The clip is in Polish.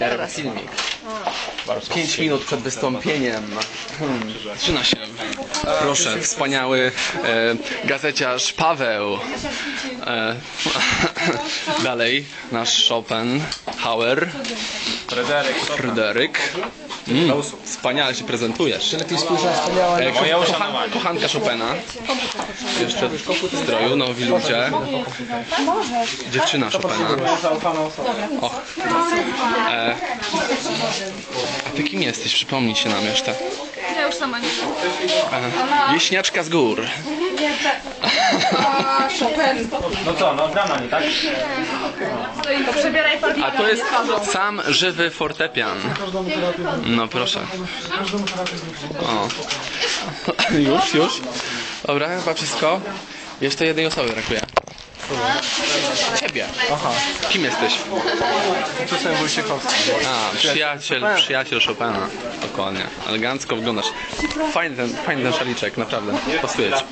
Ja robię filmik. 5 minut przed wystąpieniem. Hmm, Zaczyna się. Proszę, wspaniały e, gazeciarz Paweł. E, dalej, nasz Schopenhauer. Fryderyk. Fryderyk. Mm, wspaniale się prezentujesz. E, Moje ko- uszanowanie. kochanka Chopina. Jeszcze w stroju, nowi ludzie. Dziewczyna Chopina. Och. E, a ty kim jesteś? Przypomnij się nam jeszcze. Ja już sama nie wiem. Wieśniaczka z gór. No co, no gra na nie, tak? A to jest sam żywy fortepian. No proszę. O. Już, już. Dobra, chyba wszystko. Jeszcze jednej osoby brakuje. Ciebie. Aha. Kim jesteś? Czasem Wojciechowski. A, przyjaciel, przyjaciel Chopina. Dokładnie. Elegancko wyglądasz. Fajny ten, fajny ten szaliczek, naprawdę. Pasuje ci.